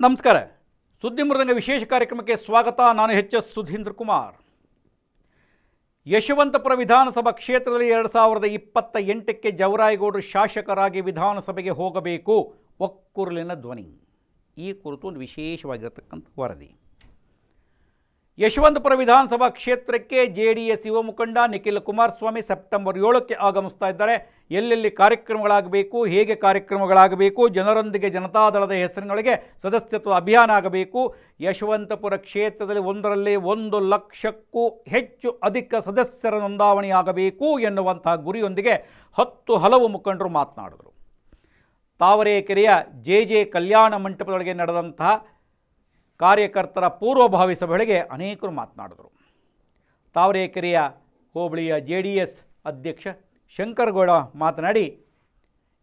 ನಮಸ್ಕಾರ. ಸುದ್ದಿ ಮೃದಂಗ ವಿಶೇಷ ಕಾರ್ಯಕ್ರಮಕ್ಕೆ ಸ್ವಾಗತ. ನಾನು ಎಚ್ ಎಸ್ ಸುಧೀಂದ್ರ ಕುಮಾರ್. ಯಶವಂತಪುರ ವಿಧಾನಸಭಾ ಕ್ಷೇತ್ರದಲ್ಲಿ ಎರಡು ಸಾವಿರದ ಇಪ್ಪತ್ತ ಎಂಟಕ್ಕೆ ಜವರಾಯಗೌಡರು ಶಾಸಕರಾಗಿ ವಿಧಾನಸಭೆಗೆ ಹೋಗಬೇಕು. ಒಕ್ಕೂರಲಿನ ಧ್ವನಿ. ಈ ಕುರಿತು ಒಂದು ವಿಶೇಷವಾಗಿರತಕ್ಕಂಥ ವರದಿ. ಯಶವಂತಪುರ ವಿಧಾನಸಭಾ ಕ್ಷೇತ್ರಕ್ಕೆ ಜೆ ಡಿ ಎಸ್ ಯುವ ಮುಖಂಡ ನಿಖಿಲ್ ಕುಮಾರಸ್ವಾಮಿ ಸೆಪ್ಟೆಂಬರ್ ಏಳಕ್ಕೆ ಆಗಮಿಸ್ತಾ ಇದ್ದಾರೆ. ಎಲ್ಲೆಲ್ಲಿ ಕಾರ್ಯಕ್ರಮಗಳಾಗಬೇಕು, ಹೇಗೆ ಕಾರ್ಯಕ್ರಮಗಳಾಗಬೇಕು, ಜನರೊಂದಿಗೆ ಜನತಾದಳದ ಹೆಸರಿನೊಳಗೆ ಸದಸ್ಯತ್ವ ಅಭಿಯಾನ ಆಗಬೇಕು. ಯಶವಂತಪುರ ಕ್ಷೇತ್ರದಲ್ಲಿ ಒಂದರಲ್ಲಿ ಒಂದು ಲಕ್ಷಕ್ಕೂ ಹೆಚ್ಚು ಅಧಿಕ ಸದಸ್ಯರ ನೋಂದಾವಣಿ ಆಗಬೇಕು ಎನ್ನುವಂತಹ ಗುರಿಯೊಂದಿಗೆ ಹತ್ತು ಹಲವು ಮುಖಂಡರು ಮಾತನಾಡಿದರು. ತಾವರೆಕೆರೆಯ ಜೆ ಜೆ ಕಲ್ಯಾಣ ಮಂಟಪದೊಳಗೆ ನಡೆದಂತಹ ಕಾರ್ಯಕರ್ತರ ಪೂರ್ವಭಾವಿ ಸಭೆಗಳಿಗೆ ಅನೇಕರು ಮಾತನಾಡಿದರು. ತಾವರೆಕೆರೆಯ ಹೋಬಳಿಯ ಜೆ ಡಿ ಎಸ್ ಅಧ್ಯಕ್ಷ ಶಂಕರಗೌಡ ಮಾತನಾಡಿ,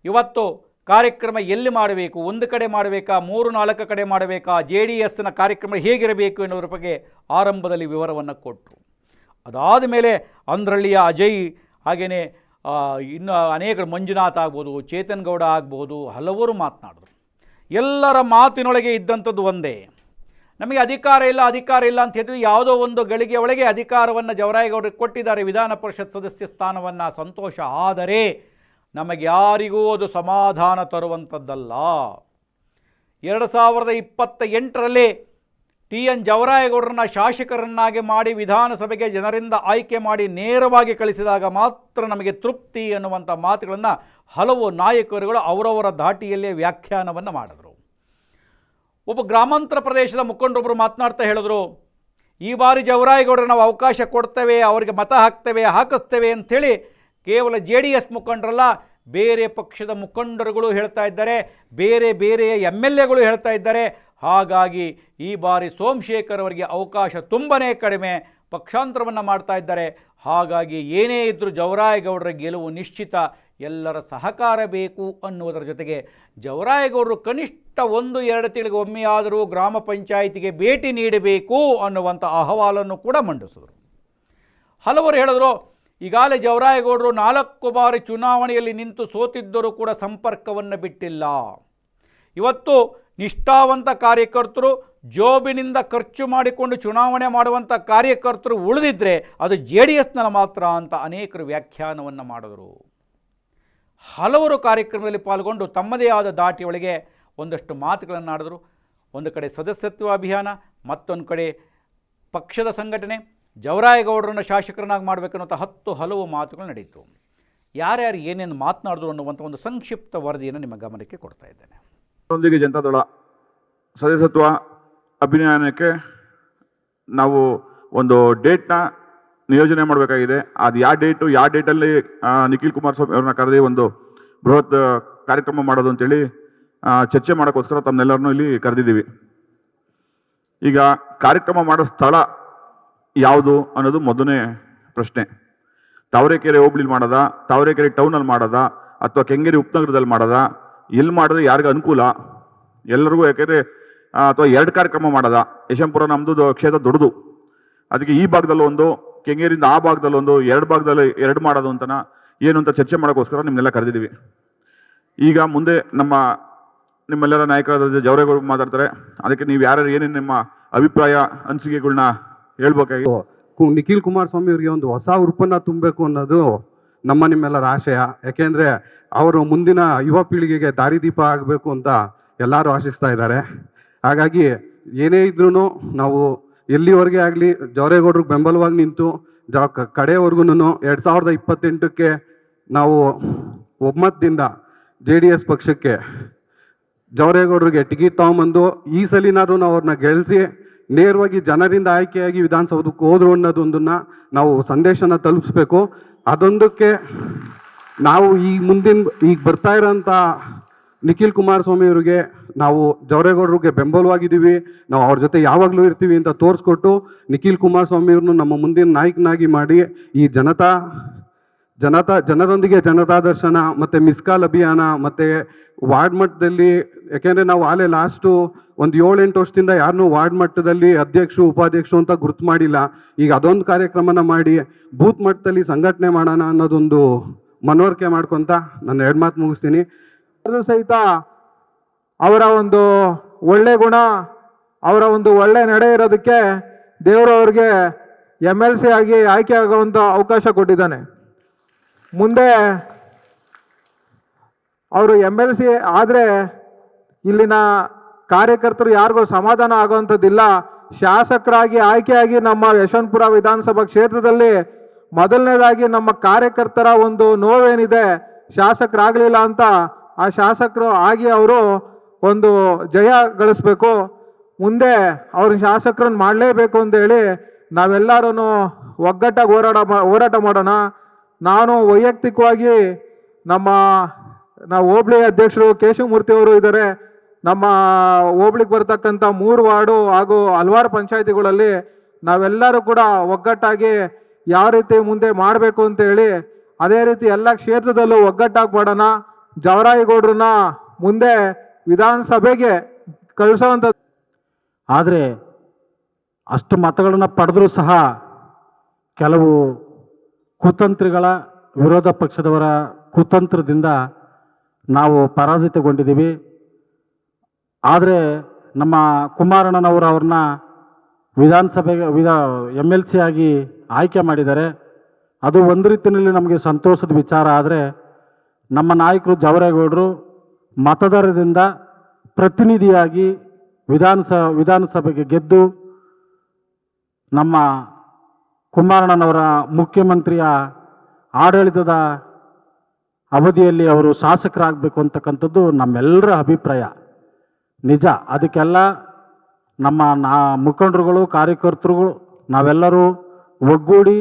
ಇವತ್ತು ಕಾರ್ಯಕ್ರಮ ಎಲ್ಲಿ ಮಾಡಬೇಕು, ಒಂದು ಕಡೆ ಮಾಡಬೇಕಾ, ಮೂರು ನಾಲ್ಕು ಕಡೆ ಮಾಡಬೇಕಾ ಜೆ ಡಿ ಎಸ್ನ ಕಾರ್ಯಕ್ರಮ ಹೇಗಿರಬೇಕು ಎನ್ನುವುದರ ಬಗ್ಗೆ ಆರಂಭದಲ್ಲಿ ವಿವರವನ್ನು ಕೊಟ್ಟರು. ಅದಾದ ಮೇಲೆ ಅಂದ್ರಳ್ಳಿಯ ಅಜಯ್ ಹಾಗೆಯೇ ಇನ್ನು ಅನೇಕರು ಮಂಜುನಾಥ್ ಆಗ್ಬೋದು, ಚೇತನ್ ಗೌಡ ಆಗ್ಬೋದು, ಹಲವರು ಮಾತನಾಡಿದರು. ಎಲ್ಲರ ಮಾತಿನೊಳಗೆ ಇದ್ದಂಥದ್ದು ಒಂದೇ. ನಮಗೆ ಅಧಿಕಾರ ಇಲ್ಲ ಅಧಿಕಾರ ಇಲ್ಲ ಅಂತ ಹೇಳಿದ್ರು ಯಾವುದೋ ಒಂದು ಗಳಿಗೆ ಒಳಗೆ ಅಧಿಕಾರವನ್ನು ಜವರಾಯಗೌಡರಿಗೆ ಕೊಟ್ಟಿದ್ದಾರೆ, ವಿಧಾನ ಪರಿಷತ್ ಸದಸ್ಯ ಸ್ಥಾನವನ್ನು ಸಂತೋಷ. ಆದರೆ ನಮಗೆ ಯಾರಿಗೂ ಅದು ಸಮಾಧಾನ ತರುವಂಥದ್ದಲ್ಲ. ಎರಡು ಸಾವಿರದ ಇಪ್ಪತ್ತ ಎಂಟರಲ್ಲಿ ಟಿ. ಎನ್. ಜವರಾಯಗೌಡರನ್ನ ಶಾಸಕರನ್ನಾಗಿ ಮಾಡಿ ವಿಧಾನಸಭೆಗೆ ಜನರಿಂದ ಆಯ್ಕೆ ಮಾಡಿ ನೇರವಾಗಿ ಕಳಿಸಿದಾಗ ಮಾತ್ರ ನಮಗೆ ತೃಪ್ತಿ ಅನ್ನುವಂಥ ಮಾತುಗಳನ್ನು ಹಲವು ನಾಯಕರುಗಳು ಅವರವರ ಧಾಟಿಯಲ್ಲೇ ವ್ಯಾಖ್ಯಾನವನ್ನು ಮಾಡಿದರು. ಒಬ್ಬ ಗ್ರಾಮಾಂತರ ಪ್ರದೇಶದ ಮುಖಂಡರೊಬ್ಬರು ಮಾತನಾಡ್ತಾ ಹೇಳಿದ್ರು, ಈ ಬಾರಿ ಜವರಾಯಿಗೌಡರು ನಾವು ಅವಕಾಶ ಕೊಡ್ತೇವೆ, ಅವರಿಗೆ ಮತ ಹಾಕ್ತೇವೆ, ಹಾಕಿಸ್ತೇವೆ ಅಂಥೇಳಿ ಕೇವಲ ಜೆ ಡಿ ಎಸ್ ಮುಖಂಡರಲ್ಲ, ಬೇರೆ ಪಕ್ಷದ ಮುಖಂಡರುಗಳು ಹೇಳ್ತಾ ಇದ್ದಾರೆ, ಬೇರೆ ಬೇರೆ ಎಂ ಎಲ್ ಎಗಳು ಹೇಳ್ತಾ ಇದ್ದಾರೆ. ಹಾಗಾಗಿ ಈ ಬಾರಿ ಸೋಮಶೇಖರ್ ಅವರಿಗೆ ಅವಕಾಶ ತುಂಬನೇ ಕಡಿಮೆ ಪಕ್ಷಾಂತರವನ್ನು ಮಾಡ್ತಾ ಇದ್ದಾರೆ. ಹಾಗಾಗಿ ಏನೇ ಇದ್ದರೂ ಜವರಾಯಗೌಡರ ಗೆಲುವು ನಿಶ್ಚಿತ. ಎಲ್ಲರ ಸಹಕಾರ ಬೇಕು ಅನ್ನುವುದರ ಜೊತೆಗೆ ಜವರಾಯಗೌಡರು ಕನಿಷ್ಠ ಒಂದು, ಎರಡು ತಿಂಗಳಿಗೆ ಒಮ್ಮೆಯಾದರೂ ಗ್ರಾಮ ಪಂಚಾಯಿತಿಗೆ ಭೇಟಿ ನೀಡಬೇಕು ಅನ್ನುವಂಥ ಅಹವಾಲನ್ನು ಕೂಡ ಮಂಡಿಸಿದರು. ಹಲವರು ಹೇಳಿದ್ರು, ಈಗಾಗಲೇ ಜವರಾಯಗೌಡರು ನಾಲ್ಕು ಬಾರಿ ಚುನಾವಣೆಯಲ್ಲಿ ನಿಂತು ಸೋತಿದ್ದರೂ ಕೂಡ ಸಂಪರ್ಕವನ್ನು ಬಿಟ್ಟಿಲ್ಲ. ಇವತ್ತು ನಿಷ್ಠಾವಂತ ಕಾರ್ಯಕರ್ತರು, ಜೋಬಿನಿಂದ ಖರ್ಚು ಮಾಡಿಕೊಂಡು ಚುನಾವಣೆ ಮಾಡುವಂಥ ಕಾರ್ಯಕರ್ತರು ಉಳಿದಿದ್ದರೆ ಅದು ಜೆ ಡಿ ಎಸ್ನ ಮಾತ್ರ ಅಂತ ಅನೇಕರು ವ್ಯಾಖ್ಯಾನವನ್ನು ಮಾಡಿದರು. ಹಲವರು ಕಾರ್ಯಕ್ರಮದಲ್ಲಿ ಪಾಲ್ಗೊಂಡು ತಮ್ಮದೇ ಆದ ದಾಟಿಯೊಳಗೆ ಒಂದಷ್ಟು ಮಾತುಗಳನ್ನು ಆಡಿದರು. ಒಂದು ಕಡೆ ಸದಸ್ಯತ್ವ ಅಭಿಯಾನ, ಮತ್ತೊಂದು ಕಡೆ ಪಕ್ಷದ ಸಂಘಟನೆ. ಜವರಾಯಗೌಡರನ್ನು ಶಾಸಕರನ್ನಾಗಿ ಮಾಡಬೇಕನ್ನುವಂಥ ಹತ್ತು ಹಲವು ಮಾತುಗಳು ನಡೆಯಿತು. ಯಾರ್ಯಾರು ಏನೇನು ಮಾತನಾಡಿದ್ರು ಅನ್ನುವಂಥ ಒಂದು ಸಂಕ್ಷಿಪ್ತ ವರದಿಯನ್ನು ನಿಮ್ಮ ಗಮನಕ್ಕೆ ಕೊಡ್ತಾ ಇದ್ದೇನೆ. ಅದರೊಂದಿಗೆ ಜನತಾದಳ ಸದಸ್ಯತ್ವ ಅಭಿಯಾನಕ್ಕೆ ನಾವು ಒಂದು ಡೇಟ್ನ ನಿಯೋಜನೆ ಮಾಡಬೇಕಾಗಿದೆ. ಅದು ಯಾವ ಡೇಟು, ಯಾವ ಡೇಟಲ್ಲಿ ನಿಖಿಲ್ ಕುಮಾರಸ್ವಾಮಿ ಅವ್ರನ್ನ ಕರೆದಿ ಒಂದು ಬೃಹತ್ ಕಾರ್ಯಕ್ರಮ ಮಾಡೋದು ಅಂತೇಳಿ ಚರ್ಚೆ ಮಾಡೋಕ್ಕೋಸ್ಕರ ತಮ್ಮೆಲ್ಲರನ್ನೂ ಇಲ್ಲಿ ಕರೆದಿದ್ದೀವಿ. ಈಗ ಕಾರ್ಯಕ್ರಮ ಮಾಡೋ ಸ್ಥಳ ಯಾವುದು ಅನ್ನೋದು ಮೊದಲನೇ ಪ್ರಶ್ನೆ. ತಾವರೆಕೆರೆ ಹೋಬ್ಳಿಲಿ ಮಾಡೋದ, ತಾವರೆಕೆರೆ ಟೌನಲ್ಲಿ ಮಾಡೋದಾ, ಅಥವಾ ಕೆಂಗೇರಿ ಉಪನಗರದಲ್ಲಿ ಮಾಡದಾ ಎಲ್ಲಿ ಮಾಡಿದ್ರೆ ಯಾರಿಗೂ ಅನುಕೂಲ? ಎಲ್ಲರಿಗೂ ಯಾಕೆಂದರೆ ಅಥವಾ ಎರಡು ಕಾರ್ಯಕ್ರಮ ಮಾಡೋದ. ಯಶಂಪುರ ನಮ್ಮದು ಕ್ಷೇತ್ರ ದೊಡ್ಡದು. ಅದಕ್ಕೆ ಈ ಭಾಗದಲ್ಲಿ ಒಂದು ಕೆಂಗೇರಿಂದ ಆ ಭಾಗದಲ್ಲಿ ಒಂದು ಎರಡು ಭಾಗದಲ್ಲಿ ಎರಡು ಮಾಡೋದು ಅಂತನ ಏನು ಅಂತ ಚರ್ಚೆ ಮಾಡೋಕ್ಕೋಸ್ಕರ ನಿಮ್ಮನ್ನೆಲ್ಲ ಕರೆದಿದ್ದೀವಿ. ಈಗ ಮುಂದೆ ನಮ್ಮ ನಿಮ್ಮೆಲ್ಲರ ನಾಯಕರಾದ ಜವರೇಗೌಡ ಮಾತಾಡ್ತಾರೆ. ಅದಕ್ಕೆ ನೀವು ಯಾರ್ಯಾರು ಏನೇನು ನಿಮ್ಮ ಅಭಿಪ್ರಾಯ ಅನಿಸಿಕೆಗಳನ್ನ ಹೇಳ್ಬೇಕಾಗಿ ಕು- ನಿಖಿಲ್ ಕುಮಾರಸ್ವಾಮಿ ಅವರಿಗೆ ಒಂದು ಹೊಸ ಉರುಪನ್ನ ತುಂಬಬೇಕು ಅನ್ನೋದು ನಮ್ಮ ನಿಮ್ಮೆಲ್ಲರ ಆಶಯ. ಯಾಕೆಂದ್ರೆ ಅವರು ಮುಂದಿನ ಯುವ ಪೀಳಿಗೆಗೆ ದಾರಿದೀಪ ಆಗಬೇಕು ಅಂತ ಎಲ್ಲರೂ ಆಶಿಸ್ತಾ ಇದ್ದಾರೆ. ಹಾಗಾಗಿ ಏನೇ ಇದ್ರೂ ನಾವು ಎಲ್ಲಿವರೆಗೆ ಆಗಲಿ ಜವರೇಗೌಡ್ರಿಗೆ ಬೆಂಬಲವಾಗಿ ನಿಂತು ಜ ಕಡೆಯವರೆಗೂ ಎರಡು ಸಾವಿರದ ಇಪ್ಪತ್ತೆಂಟಕ್ಕೆ ನಾವು ಒಮ್ಮತದಿಂದ ಜೆ ಡಿ ಎಸ್ ಪಕ್ಷಕ್ಕೆ ಜವರೇಗೌಡರಿಗೆ ಟಿಕೆಟ್ ತಗೊಂಬಂದು ಈ ಸಲಿನಾದ್ರೂ ನಾವು ಅವ್ರನ್ನ ಗೆಲ್ಲಿಸಿ ನೇರವಾಗಿ ಜನರಿಂದ ಆಯ್ಕೆಯಾಗಿ ವಿಧಾನಸೌಧಕ್ಕೆ ಹೋದ್ರು ಅನ್ನೋದೊಂದನ್ನ ನಾವು ಸಂದೇಶನ ತಲುಪಿಸ್ಬೇಕು. ಅದೊಂದಕ್ಕೆ ನಾವು ಈ ಮುಂದಿನ ಈಗ ಬರ್ತಾ ಇರೋಂಥ ನಿಖಿಲ್ ಕುಮಾರಸ್ವಾಮಿ ಅವರಿಗೆ ನಾವು ಜವರೇಗೌಡರಿಗೆ ಬೆಂಬಲವಾಗಿದ್ದೀವಿ. ನಾವು ಅವ್ರ ಜೊತೆ ಯಾವಾಗಲೂ ಇರ್ತೀವಿ ಅಂತ ತೋರಿಸ್ಕೊಟ್ಟು ನಿಖಿಲ್ ಕುಮಾರಸ್ವಾಮಿ ಅವ್ರನ್ನು ನಮ್ಮ ಮುಂದಿನ ನಾಯಕನಾಗಿ ಮಾಡಿ ಈ ಜನತಾ ಜನತಾ, ಜನರೊಂದಿಗೆ ಜನತಾ ದರ್ಶನ ಮತ್ತೆ ಮಿಸ್ಕಾಲ್ ಅಭಿಯಾನ ಮತ್ತು ವಾರ್ಡ್ ಮಟ್ಟದಲ್ಲಿ ಯಾಕೆಂದರೆ ನಾವು ಆಲೆ ಲಾಸ್ಟು ಒಂದು ಏಳೆಂಟು ವರ್ಷದಿಂದ ಯಾರನ್ನೂ ವಾರ್ಡ್ ಮಟ್ಟದಲ್ಲಿ ಅಧ್ಯಕ್ಷರು ಉಪಾಧ್ಯಕ್ಷರು ಅಂತ ಗುರುತು ಮಾಡಿಲ್ಲ. ಈಗ ಅದೊಂದು ಕಾರ್ಯಕ್ರಮನ ಮಾಡಿ ಬೂತ್ ಮಟ್ಟದಲ್ಲಿ ಸಂಘಟನೆ ಮಾಡೋಣ ಅನ್ನೋದೊಂದು ಮನವರಿಕೆ ಮಾಡ್ಕೊತ ನಾನು ಎರಡು ಮಾತು ಮುಗಿಸ್ತೀನಿ. ಸಹಿತ ಅವರ ಒಂದು ಒಳ್ಳೆ ಗುಣ, ಅವರ ಒಂದು ಒಳ್ಳೆ ನಡೆ ಇರೋದಕ್ಕೆ ದೇವರು ಅವ್ರಿಗೆ ಎಂ ಎಲ್ ಸಿ ಆಗಿ ಆಯ್ಕೆ ಆಗುವಂಥ ಅವಕಾಶ ಕೊಟ್ಟಿದ್ದಾನೆ. ಮುಂದೆ ಅವರು ಎಂ ಎಲ್ ಸಿ ಆದರೆ ಇಲ್ಲಿನ ಕಾರ್ಯಕರ್ತರು ಯಾರಿಗೂ ಸಮಾಧಾನ ಆಗುವಂಥದ್ದಿಲ್ಲ. ಶಾಸಕರಾಗಿ ಆಯ್ಕೆಯಾಗಿ ನಮ್ಮ ಯಶವಂತಪುರ ವಿಧಾನಸಭಾ ಕ್ಷೇತ್ರದಲ್ಲಿ ಮೊದಲನೇದಾಗಿ ನಮ್ಮ ಕಾರ್ಯಕರ್ತರ ಒಂದು ನೋವೇನಿದೆ, ಶಾಸಕರಾಗಲಿಲ್ಲ ಅಂತ ಆ ಶಾಸಕರು ಆಗಿ ಅವರು ಒಂದು ಜಯ ಗಳಿಸ್ಬೇಕು. ಮುಂದೆ ಅವ್ರ ಶಾಸಕರನ್ನು ಮಾಡಲೇಬೇಕು ಅಂತೇಳಿ ನಾವೆಲ್ಲರೂ ಒಗ್ಗಟ್ಟಾಗಿ ಹೋರಾಟ ಹೋರಾಟ ಮಾಡೋಣ. ನಾನು ವೈಯಕ್ತಿಕವಾಗಿ ನಮ್ಮ, ನಾವು ಹೋಬಳಿ ಅಧ್ಯಕ್ಷರು ಕೇಶವಮೂರ್ತಿ ಅವರು ಇದ್ದಾರೆ. ನಮ್ಮ ಹೋಬಳಿಗೆ ಬರ್ತಕ್ಕಂಥ ಮೂರು ವಾರ್ಡು ಹಾಗೂ ಹಲವಾರು ಪಂಚಾಯತಿಗಳಲ್ಲಿ ನಾವೆಲ್ಲರೂ ಕೂಡ ಒಗ್ಗಟ್ಟಾಗಿ ಯಾವ ರೀತಿ ಮುಂದೆ ಮಾಡಬೇಕು ಅಂತ ಹೇಳಿ, ಅದೇ ರೀತಿ ಎಲ್ಲ ಕ್ಷೇತ್ರದಲ್ಲೂ ಒಗ್ಗಟ್ಟಾಗಿ ಮಾಡೋಣ. ಜವರಾಯಿಗೌಡ್ರನ್ನ ಮುಂದೆ ವಿಧಾನಸಭೆಗೆ ಕಳಿಸೋವಂಥ ಆದರೆ ಅಷ್ಟು ಮತಗಳನ್ನು ಪಡೆದರೂ ಸಹ ಕೆಲವು ಕುತಂತ್ರಿಗಳ ವಿರೋಧ ಪಕ್ಷದವರ ಕುತಂತ್ರದಿಂದ ನಾವು ಪರಾಜಿತಗೊಂಡಿದ್ದೀವಿ. ಆದರೆ ನಮ್ಮ ಕುಮಾರಣ್ಣನವರು ಅವ್ರನ್ನ ವಿಧಾನಸಭೆಗೆ ವಿಧ ಎಂ ಎಲ್ ಸಿ ಆಗಿ ಆಯ್ಕೆ ಮಾಡಿದ್ದಾರೆ. ಅದು ಒಂದು ರೀತಿಯಲ್ಲಿ ನಮಗೆ ಸಂತೋಷದ ವಿಚಾರ, ಆದರೆ ನಮ್ಮ ನಾಯಕರು ಜವರೇಗೌಡರು ಮತದಾರರಿಂದ ಪ್ರತಿನಿಧಿಯಾಗಿ ವಿಧಾನಸ, ವಿಧಾನಸಭೆಗೆ ಗೆದ್ದು ನಮ್ಮ ಕುಮಾರಣ್ಣನವರ ಮುಖ್ಯಮಂತ್ರಿಯ ಆಡಳಿತದ ಅವಧಿಯಲ್ಲಿ ಅವರು ಶಾಸಕರಾಗಬೇಕು ಅಂತಕ್ಕಂಥದ್ದು ನಮ್ಮೆಲ್ಲರ ಅಭಿಪ್ರಾಯ. ನಿಜ, ಅದಕ್ಕೆಲ್ಲ ನಮ್ಮ ನಾ, ಮುಖಂಡರುಗಳು, ಕಾರ್ಯಕರ್ತರುಗಳು, ನಾವೆಲ್ಲರೂ ಒಗ್ಗೂಡಿ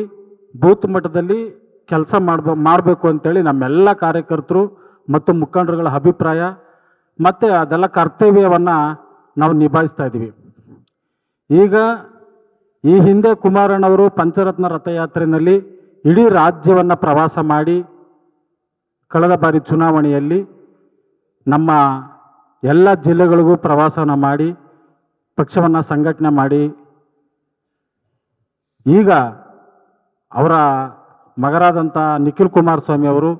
ಬೂತ್ ಮಟ್ಟದಲ್ಲಿ ಕೆಲಸ ಮಾಡ್ಬ, ಮಾಡಬೇಕು ಅಂತೇಳಿ ನಮ್ಮೆಲ್ಲ ಕಾರ್ಯಕರ್ತರು ಮತ್ತು ಮುಖಂಡರುಗಳ ಅಭಿಪ್ರಾಯ ಮತ್ತು ಅದೆಲ್ಲ ಕರ್ತವ್ಯವನ್ನು ನಾವು ನಿಭಾಯಿಸ್ತಾ ಇದ್ದೀವಿ. ಈಗ ಈ ಹಿಂದೆ ಕುಮಾರಣ್ಣವರು ಪಂಚರತ್ನ ರಥಯಾತ್ರೆಯಲ್ಲಿ ಇಡೀ ರಾಜ್ಯವನ್ನು ಪ್ರವಾಸ ಮಾಡಿ ಕಳೆದ ಬಾರಿ ಚುನಾವಣೆಯಲ್ಲಿ ನಮ್ಮ ಎಲ್ಲ ಜಿಲ್ಲೆಗಳಿಗೂ ಪ್ರವಾಸನ ಮಾಡಿ ಪಕ್ಷವನ್ನು ಸಂಘಟನೆ ಮಾಡಿ ಈಗ ಅವರ ಮಗರಾದಂಥ ನಿಖಿಲ್ ಕುಮಾರಸ್ವಾಮಿ ಅವರು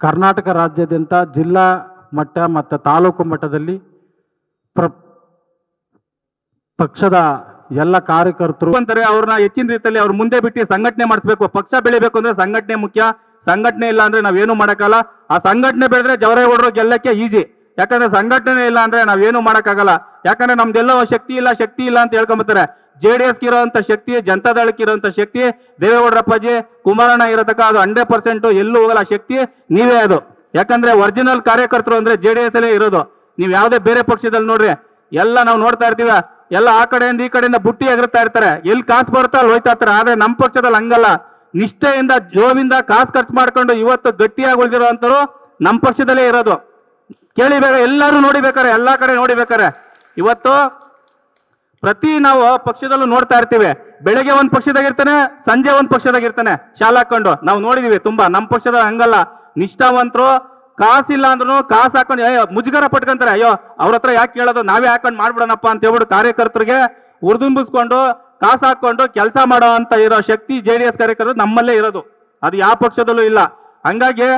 ಕರ್ನಾಟಕ ರಾಜ್ಯಾದ್ಯಂತ ಜಿಲ್ಲಾ ಮಟ್ಟ ಮತ್ತು ತಾಲೂಕು ಮಟ್ಟದಲ್ಲಿ ಪ್ರ ಪಕ್ಷದ ಎಲ್ಲ ಕಾರ್ಯಕರ್ತರು ಅಂತಾರೆ ಅವ್ರನ್ನ ಹೆಚ್ಚಿನ ರೀತಿಯಲ್ಲಿ ಅವ್ರ ಮುಂದೆ ಬಿಟ್ಟು ಸಂಘಟನೆ ಮಾಡಿಸ್ಬೇಕು. ಪಕ್ಷ ಬೆಳಿಬೇಕು ಅಂದ್ರೆ ಸಂಘಟನೆ ಮುಖ್ಯ. ಸಂಘಟನೆ ಇಲ್ಲ ಅಂದ್ರೆ ನಾವೇನು ಮಾಡೋಕ್ಕಲ್ಲ ಆ ಸಂಘಟನೆ ಬೆಳೆದ್ರೆ ಜವರೇಗೌಡರು ಗೆಲ್ಲಕ್ಕೆ ಈಜಿ ಯಾಕಂದ್ರೆ ಸಂಘಟನೆ ಇಲ್ಲ ಅಂದ್ರೆ ನಾವೇನು ಮಾಡೋಕ್ಕಾಗಲ್ಲ. ಯಾಕಂದ್ರೆ ನಮ್ದೆಲ್ಲ ಶಕ್ತಿ ಇಲ್ಲ ಶಕ್ತಿ ಇಲ್ಲ ಅಂತ ಹೇಳ್ಕೊಂಬತ್ತಾರೆ. ಜೆ ಡಿ ಎಸ್ ಇರೋಂಥ ಶಕ್ತಿ ಜನತಾದಳಕ್ಕೆ ಇರೋಂಥ ಶಕ್ತಿ ದೇವೇಗೌಡರಪ್ಪಾಜಿ ಕುಮಾರಣ್ಣ ಇರತಕ್ಕ ಅದು ಹಂಡ್ರೆಡ್ ಪರ್ಸೆಂಟ್ ಎಲ್ಲೂ ಹೋಗಲ್ಲ ಶಕ್ತಿ, ನೀವೇ ಅದು. ಯಾಕಂದ್ರೆ ಒರಿಜಿನಲ್ ಕಾರ್ಯಕರ್ತರು ಅಂದ್ರೆ ಜೆ ಡಿ ಎಸ್ ಅಲ್ಲೇ ಇರೋದು. ನೀವು ಯಾವುದೇ ಬೇರೆ ಪಕ್ಷದಲ್ಲಿ ನೋಡ್ರಿ, ಎಲ್ಲ ನಾವು ನೋಡ್ತಾ ಇರ್ತೀವಿ. ಎಲ್ಲ ಆ ಕಡೆಯಿಂದ ಈ ಕಡೆಯಿಂದ ಬುಟ್ಟಿ ಎಗರ್ತಾ ಇರ್ತಾರೆ. ಎಲ್ಲಿ ಕಾಸು ಬರುತ್ತಾ ಅಲ್ಲಿ ಹೋಯ್ತಾ ಇರ್ತಾರೆ ಆದ್ರೆ ನಮ್ಮ ಪಕ್ಷದಲ್ಲಿ ಹಂಗಲ್ಲ. ನಿಷ್ಠೆಯಿಂದ, ಜೋವಿಂದ ಕಾಸು ಖರ್ಚು ಮಾಡ್ಕೊಂಡು ಇವತ್ತು ಗಟ್ಟಿಯಾಗಿ ಉಳಿದಿರೋ ನಮ್ಮ ಪಕ್ಷದಲ್ಲೇ ಇರೋದು. ಕೇಳಿಬೇಕ ಎಲ್ಲರೂ ನೋಡಿಬೇಕಾರೆ, ಎಲ್ಲಾ ಕಡೆ ನೋಡಿಬೇಕಾರೆ. ಇವತ್ತು ಪ್ರತಿ ನಾವು ಪಕ್ಷದಲ್ಲೂ ನೋಡ್ತಾ ಇರ್ತೀವಿ. ಬೆಳಗ್ಗೆ ಒಂದ್ ಪಕ್ಷದಾಗಿರ್ತಾನೆ, ಸಂಜೆ ಒಂದ್ ಪಕ್ಷದಾಗಿರ್ತಾನೆ. ಶಾಲಾ ಹಾಕೊಂಡು, ನಾವು ನೋಡಿದೀವಿ ತುಂಬಾ. ನಮ್ಮ ಪಕ್ಷದ ಹಂಗಲ್ಲ. ನಿಷ್ಠಾವಂತರು, ಕಾಸಿಲ್ಲ ಅಂದ್ರೂ ಕಾಸು ಹಾಕೊಂಡು, ಅಯ್ಯೋ, ಮುಜುಗರ ಪಟ್ಕೊಂತಾರೆ. ಅಯ್ಯೋ, ಅವ್ರ ಹತ್ರ ಯಾಕೆ ಕೇಳೋದು? ನಾವೇ ಹಾಕೊಂಡು ಮಾಡ್ಬಿಡೋಣಪ್ಪ ಅಂತ ಹೇಳ್ಬಿಟ್ಟು ಕಾರ್ಯಕರ್ತರಿಗೆ ಉರ್ದುಂಬಿಸ್ಕೊಂಡು ಕಾಸು ಹಾಕೊಂಡು ಕೆಲಸ ಮಾಡೋ ಅಂತ ಇರೋ ಶಕ್ತಿ ಜೆ ಡಿ ಎಸ್ ಕಾರ್ಯಕರ್ತರು ನಮ್ಮಲ್ಲೇ ಇರೋದು. ಅದು ಯಾವ ಪಕ್ಷದಲ್ಲೂ ಇಲ್ಲ. ಹಂಗಾಗಿ